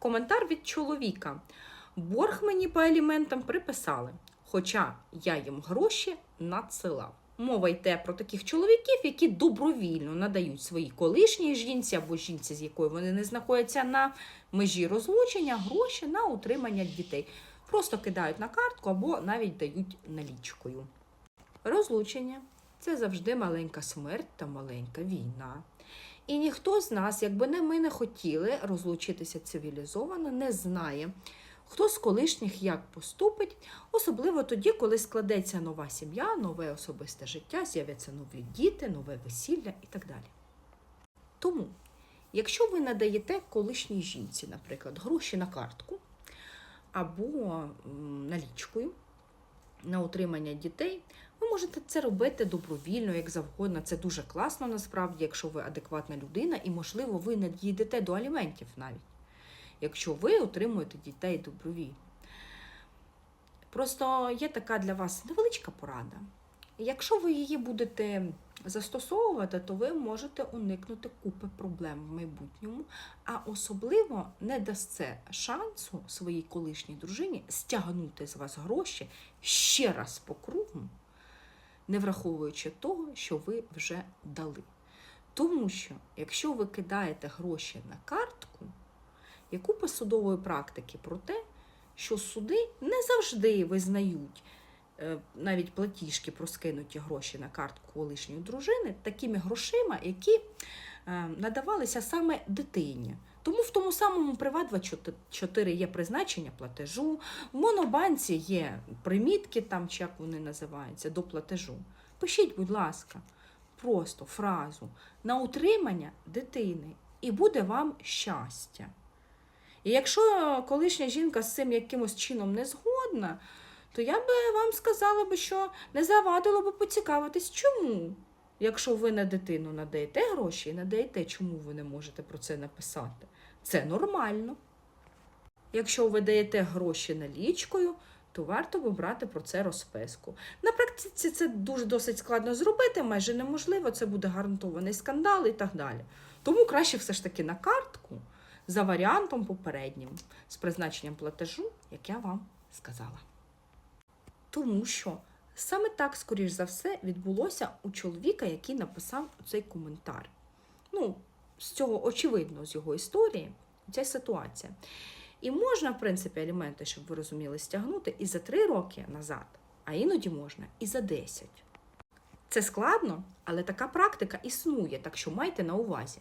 коментар від чоловіка. Борг мені по аліментам приписали, хоча я їм гроші надсилав. Мова йде про таких чоловіків, які добровільно надають своїй колишній жінці або жінці, з якою вони не знаходяться на межі розлучення, гроші на утримання дітей. Просто кидають на картку або навіть дають налічкою. Розлучення це завжди маленька смерть та маленька війна. І ніхто з нас, якби не ми не хотіли розлучитися цивілізовано, не знає, хто з колишніх як поступить, особливо тоді, коли складеться нова сім'я, нове особисте життя, з'являться нові діти, нове весілля і так далі. Тому, якщо ви надаєте колишній жінці, наприклад, гроші на картку або налічкою на утримання дітей, ви можете це робити добровільно, як завгодно. Це дуже класно насправді, якщо ви адекватна людина, і, можливо, ви не дійдете до аліментів навіть, якщо ви отримуєте дітей добровільно. Просто є така для вас невеличка порада. Якщо ви її будете застосовувати, то ви можете уникнути купи проблем в майбутньому, а особливо не дасте шансу своїй колишній дружині стягнути з вас гроші ще раз по кругу, не враховуючи того, що ви вже дали. Тому що, якщо ви кидаєте гроші на картку, є купа судової практики про те, що суди не завжди визнають навіть платіжки про скинуті гроші на картку колишньої дружини такими грошима, які е, надавалися саме дитині. Тому в тому самому Приват24 є призначення платежу, в Монобанці є примітки, там чи як вони називаються, до платежу. Пишіть, будь ласка, просто фразу на утримання дитини, і буде вам щастя. І якщо колишня жінка з цим якимось чином не згодна, то я би вам сказала би, що не завадило би поцікавитись, чому. Якщо ви на дитину надаєте гроші і надаєте, чому ви не можете про це написати? Це нормально. Якщо ви даєте гроші налічкою, то варто би брати про це розписку. На практиці це дуже досить складно зробити, майже неможливо, це буде гарантований скандал і так далі. Тому краще все ж таки на картку за варіантом попереднім з призначенням платежу, як я вам сказала. Тому що саме так, скоріш за все, відбулося у чоловіка, який написав цей коментар. Ну, з цього очевидно, з його історії, ця ситуація. І можна, в принципі, аліменти, щоб ви розуміли, стягнути і за 3 роки назад, а іноді можна і за 10. Це складно, але така практика існує, так що майте на увазі.